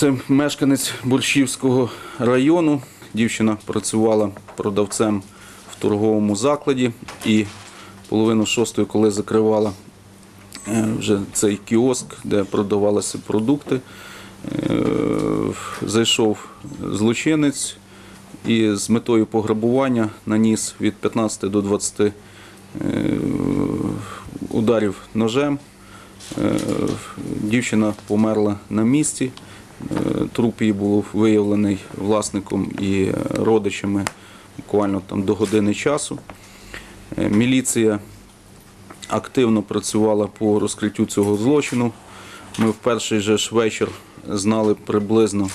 Це мешканець Борщівського району. Дівчина працювала продавцем в торговому закладі і половину шостої, коли закривала е, вже цей кіоск, де продавалися продукти, е, зайшов злочинець і з метою пограбування наніс від 15 до 20 е, ударів ножем. Дівчина померла на місці. Е, Труп її був виявлений власником і е, родичами буквально там до години часу. Е, Міліція активно працювала по розкриттю цього злочину. Ми в перший же ж вечір знали приблизно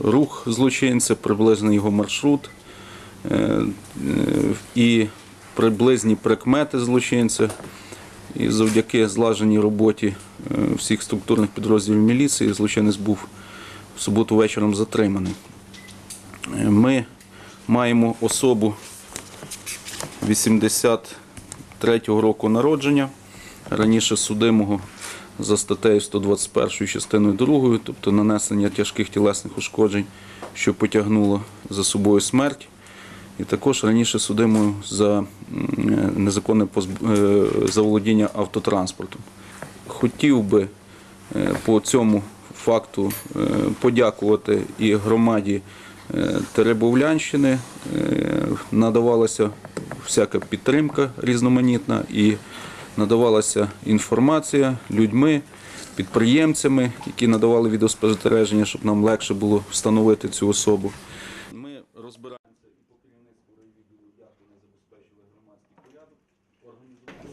рух злочинця, приблизно його маршрут і приблизні прикмети злочинця. І завдяки злаженій роботі е, всіх структурних підрозділів міліції злочинець був в суботу вечором затриманий. Е, Ми маємо особу 83-го року народження, раніше судимого за статтею 121 частиною 2, тобто нанесення тяжких тілесних ушкоджень, що потягнуло за собою смерть. І також раніше судимою за е, незаконне е, заволодіння автотранспортом. Хотів би е, по цьому факту подякувати і громаді Теребовлянщини. Надавалася всяка підтримка різноманітна і надавалася інформація людьми, підприємцями, які надавали відеоспостереження, щоб нам легше було встановити цю особу.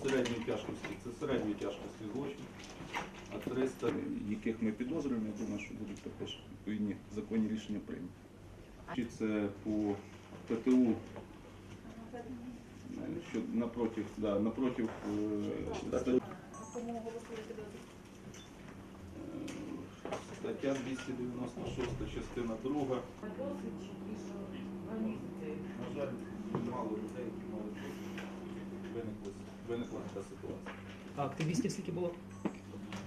Середньої тяжкості, це середньої тяжкості злочин. А 300, яких ми підозрюємо, я думаю, що будуть також відповідні законні рішення прийняті. Чи це по ПТУ, що напротив, да, напротив е, стаття 296, частина 2. На жаль, мало людей, мало виникла, виникла така ситуація. А активістів скільки було?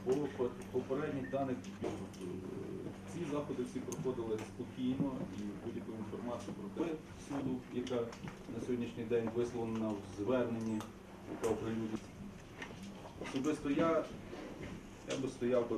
По по- попередніх даних е, ці заходи всі проходили спокійно і будь-яку інформацію про те суду, яка на сьогоднішній день висловлена в зверненні, яка оприлюднена. Особисто я, я би стояв би